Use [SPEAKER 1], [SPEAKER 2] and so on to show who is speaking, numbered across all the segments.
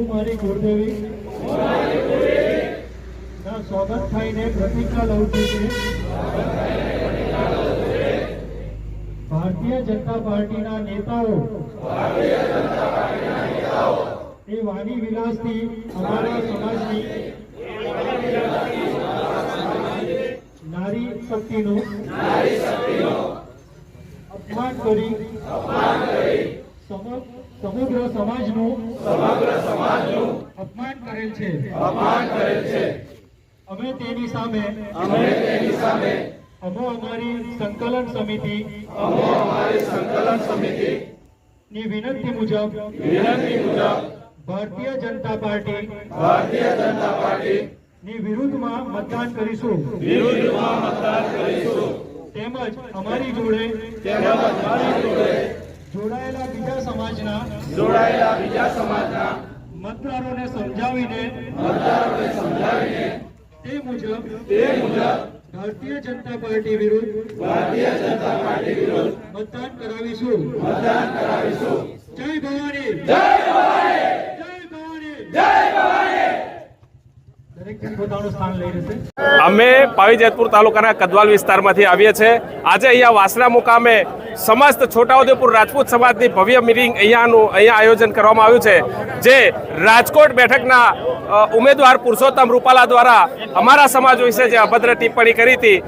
[SPEAKER 1] હું મારી કુળદેવી. ના, સ્વાગત થઈને પ્રતિજ્ઞા લઉં છું કે ભારતીય જનતા પાર્ટીના નેતાઓ, એ વાણી વિલાસથી અમારા સમાજની નારી શક્તિનું અપમાન કરી સમ- સમગ્ર સમાજનું અપમાન કરેલ છે. અપમાન કરેલ છે. અમે તેની સામે તેની સામે અમો અમારી સંકલન સમિતિ ની વિનંતી મુજબ ભારતીય જનતા પાર્ટી ભારતીય જનતા ની વિરુદ્ધમાં મતદાન કરીશું. તેમજ અમારી જોડે જોડાયેલા બીજા સમાજના
[SPEAKER 2] જોડાયેલા બીજા સમાજના
[SPEAKER 1] મતદારોને સમજાવીને તે મુજબ
[SPEAKER 2] તે મુજબ
[SPEAKER 1] ભારતીય જનતા પાર્ટી વિરુદ્ધ
[SPEAKER 2] ભારતીય જનતા પાર્ટી વિરુદ્ધ
[SPEAKER 1] મતદાન કરાવીશું.
[SPEAKER 2] મતદાન કરાવીશું.
[SPEAKER 1] જય ભવાની.
[SPEAKER 2] જય ભવાની.
[SPEAKER 1] જય ભવાની.
[SPEAKER 2] જય
[SPEAKER 1] દરેક પાવી
[SPEAKER 3] અમે પાવીજેતપુર તાલુકાના કદવાલ વિસ્તારમાંથી આવીએ છીએ. આજે અહીંયા વાસણા મુકામે સમસ્ત છોટાઉદેપુર રાજપૂત સમાજની ભવ્ય મિટિંગ અહીંયાનું અહીંયા આયોજન કરવામાં આવ્યું છે. જે રાજકોટ બેઠકના ઉમેદવાર પુરુષોત્તમ રૂપાલા દ્વારા અમારા સમાજ વિશે જે અભદ્ર ટિપ્પણી કરી હતી,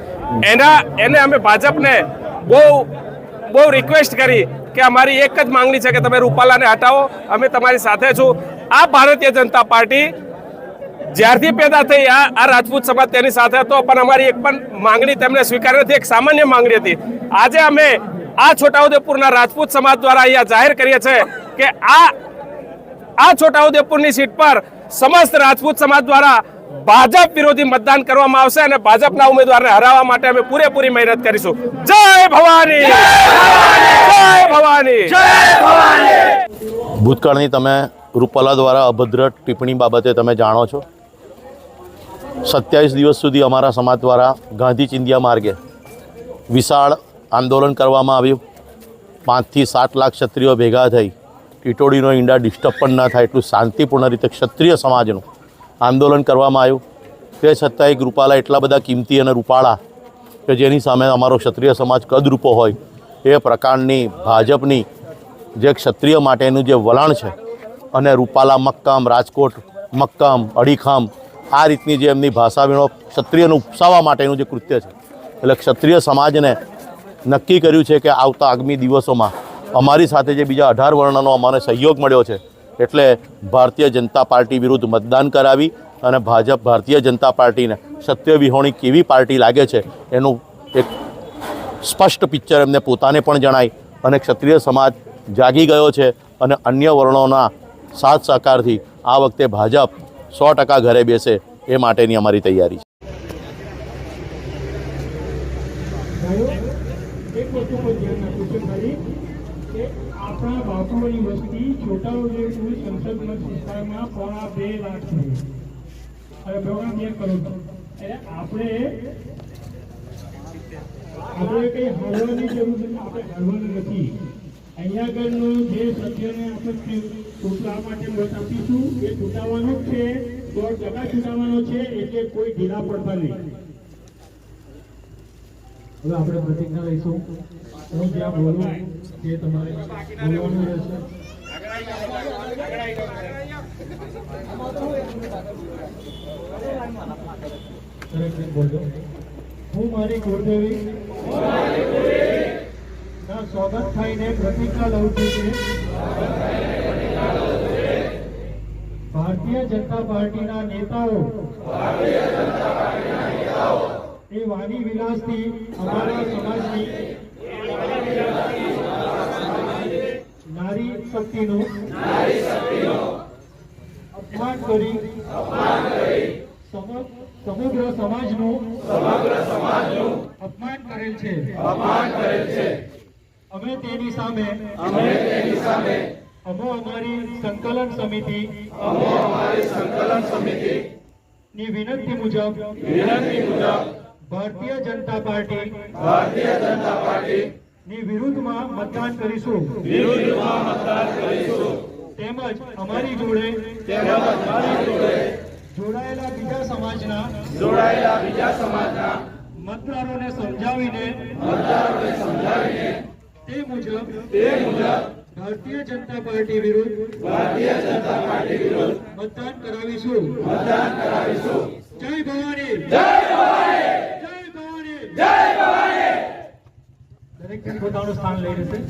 [SPEAKER 3] એના એને અમે ભાજપને બહુ બહુ રિક્વેસ્ટ કરી કે અમારી એક જ માંગણી છે કે તમે રૂપાલાને હટાવો. અમે તમારી સાથે છું. આ ભારતીય જનતા પાર્ટી જ્યારથી પેદા થઈ આ આ રાજપૂત સમાજ તેની સાથે હતો, પણ અમારી એક પણ માંગણી તેમને સ્વીકારી નથી, એક સામાન્ય માંગણી હતી. આજે અમે આ છોટાઉદેપુરના રાજપૂત સમાજ દ્વારા અહીંયા જાહેર કરીએ છીએ કે આ આ છોટાઉદેપુરની સીટ પર સમસ્ત રાજપૂત સમાજ દ્વારા ભાજપ વિરોધી મતદાન કરવામાં આવશે અને ભાજપના ઉમેદવારને હરાવવા માટે અમે પૂરેપૂરી મહેનત કરીશું. જય ભવાની! જય ભવાની!
[SPEAKER 4] ભૂતકાળની તમે રૂપાલા દ્વારા અભદ્ર ટિપ્પણી બાબતે તમે જાણો છો? સત્યાવીસ દિવસ સુધી અમારા સમાજ દ્વારા ગાંધી ચિંધિયા માર્ગે વિશાળ આંદોલન કરવામાં આવ્યું. પાંચથી સાત લાખ ક્ષત્રિયો ભેગા થઈ. ટીટોડીનો ઈંડા ડિસ્ટર્બ પણ ના થાય એટલું શાંતિપૂર્ણ રીતે ક્ષત્રિય સમાજનું આંદોલન કરવામાં આવ્યું. તે છતાં એક રૂપાલા એટલા બધા કિંમતી અને રૂપાળા કે જેની સામે અમારો ક્ષત્રિય સમાજ કદરૂપો હોય, એ પ્રકારની ભાજપની જે ક્ષત્રિય માટેનું જે વલણ છે, અને રૂપાલા મક્કમ, રાજકોટ મક્કમ, અડીખમ આ રીતની જે એમની ભાષા વિનો ક્ષત્રિયને ઉપસાવવા માટેનું જે કૃત્ય છે. એટલે ક્ષત્રિય સમાજને નક્કી કર્યું છે કે આવતા આગામી દિવસોમાં અમારી સાથે જે બીજા અઢાર વર્ણનો અમારે સહયોગ મળ્યો છે, એટલે ભારતીય જનતા પાર્ટી વિરુદ્ધ મતદાન કરાવી અને ભાજપ ભારતીય જનતા પાર્ટીને સત્ય વિહોણી કેવી પાર્ટી લાગે છે એનું એક સ્પષ્ટ પિક્ચર એમને પોતાને પણ જણાય અને ક્ષત્રિય સમાજ જાગી ગયો છે અને અન્ય વર્ણોના સાથ સહકારથી આ વખતે ભાજપ સો ટકા ઘરે બેસે એ માટેની અમારી તૈયારી છે.
[SPEAKER 1] આપણા વસ્તી છોટાઉદેપુર સંસદ આપણે આપણે કઈ જરૂર નથી આપણે હારવાનું નથી અહીંયા આગળનું જે સભ્યને આપણે ચૂંટવા માટે મત આપીશું એ ચૂંટાવાનો છે. તો ટકા ચૂંટાવાનો છે એટલે કોઈ ઢીલા પડતા નહીં. હવે આપણે પ્રતિજ્ઞા લઈશું. હું જ્યાં. હું મારી ગુરુદેવી ના, સ્વાગત થઈને પ્રતિજ્ઞા લઉં છું કે ભારતીય જનતા પાર્ટીના નેતાઓ એ વાણી વિલાસથી અમારા સમાજની નારી શક્તિનું અપમાન કરી સમ- સમગ્ર સમાજનું અપમાન કરેલ છે. અપમાન કરેલ છે. અમે તેની સામે અમો અમારી સંકલન સમિતિ.
[SPEAKER 2] સંકલન સમિતિ.
[SPEAKER 1] ની વિનંતી મુજબ
[SPEAKER 2] વિનંતી મુજબ
[SPEAKER 1] ભારતીય જનતા પાર્ટી
[SPEAKER 2] ભારતીય જનતા પાર્ટી
[SPEAKER 1] ની વિરુદ્ધમાં મતદાન કરીશું.
[SPEAKER 2] વિરુદ્ધમાં મતદાન કરીશું.
[SPEAKER 1] તેમજ અમારી જોડે
[SPEAKER 2] તેમજ અમારી જોડે
[SPEAKER 1] જોડાયેલા બીજા સમાજના
[SPEAKER 2] જોડાયેલા બીજા સમાજના
[SPEAKER 1] મતદારોને સમજાવીને
[SPEAKER 2] મતદારોને સમજાવીને
[SPEAKER 1] તે મુજબ
[SPEAKER 2] તે મુજબ
[SPEAKER 1] ભારતીય જનતા પાર્ટી વિરુદ્ધ
[SPEAKER 2] ભારતીય જનતા પાર્ટી વિરુદ્ધ
[SPEAKER 1] મતદાન કરાવીશું.
[SPEAKER 2] મતદાન કરાવીશું.
[SPEAKER 1] જય ભવાની.
[SPEAKER 2] જય ભવાની.
[SPEAKER 1] જય ભવાની.
[SPEAKER 2] જય ભવાની.
[SPEAKER 1] દરેક પોતાનું સ્થાન લઈ રહેશે